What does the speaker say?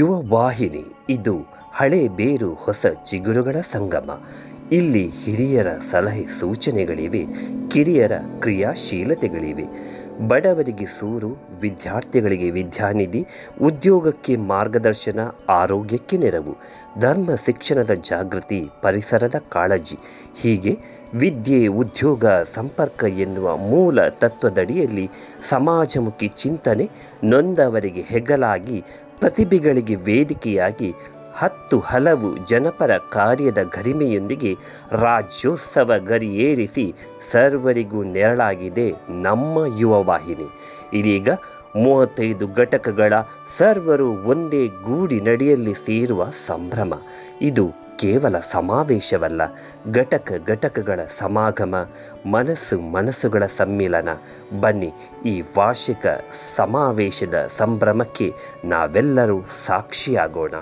ಯುವ ವಾಹಿನಿ. ಇದು ಹಳೆ ಬೇರು ಹೊಸ ಚಿಗುರುಗಳ ಸಂಗಮ. ಇಲ್ಲಿ ಹಿರಿಯರ ಸಲಹೆ ಸೂಚನೆಗಳಿವೆ, ಕಿರಿಯರ ಕ್ರಿಯಾಶೀಲತೆಗಳಿವೆ. ಬಡವರಿಗೆ ಸೂರು, ವಿದ್ಯಾರ್ಥಿಗಳಿಗೆ ವಿದ್ಯಾನಿಧಿ, ಉದ್ಯೋಗಕ್ಕೆ ಮಾರ್ಗದರ್ಶನ, ಆರೋಗ್ಯಕ್ಕೆ ನೆರವು, ಧರ್ಮ ಶಿಕ್ಷಣದ ಜಾಗೃತಿ, ಪರಿಸರದ ಕಾಳಜಿ. ಹೀಗೆ ವಿದ್ಯೆ, ಉದ್ಯೋಗ, ಸಂಪರ್ಕ ಎನ್ನುವ ಮೂಲ ತತ್ವದಡಿಯಲ್ಲಿ ಸಮಾಜಮುಖಿ ಚಿಂತನೆ ನೊಂದವರಿಗೆ ಹೆಗಲಾಗಿ ಪ್ರತಿಭೆಗಳಿಗೆ ವೇದಿಕೆಯಾಗಿ ಹತ್ತು ಹಲವು ಜನಪರ ಕಾರ್ಯದ ಗರಿಮೆಯೊಂದಿಗೆ ರಾಜ್ಯೋತ್ಸವ ಗರಿಯೇರಿಸಿ ಸರ್ವರಿಗೂ ನೆರಳಾಗಿದೆ ನಮ್ಮ ಯುವ ವಾಹಿನಿ. ಇದೀಗ ಮೂವತ್ತೈದು ಘಟಕಗಳ ಸರ್ವರು ಒಂದೇ ಗೂಡಿ ಗೂಡಿನಡಿಯಲ್ಲಿ ಸೇರುವ ಸಂಭ್ರಮ. ಇದು ಕೇವಲ ಸಮಾವೇಶವಲ್ಲ, ಘಟಕ ಘಟಕಗಳ ಸಮಾಗಮ, ಮನಸ್ಸು ಮನಸ್ಸುಗಳ ಸಮ್ಮಿಲನ. ಬನ್ನಿ ಈ ವಾರ್ಷಿಕ ಸಮಾವೇಶದ ಸಂಭ್ರಮಕ್ಕೆ ನಾವೆಲ್ಲರೂ ಸಾಕ್ಷಿಯಾಗೋಣ.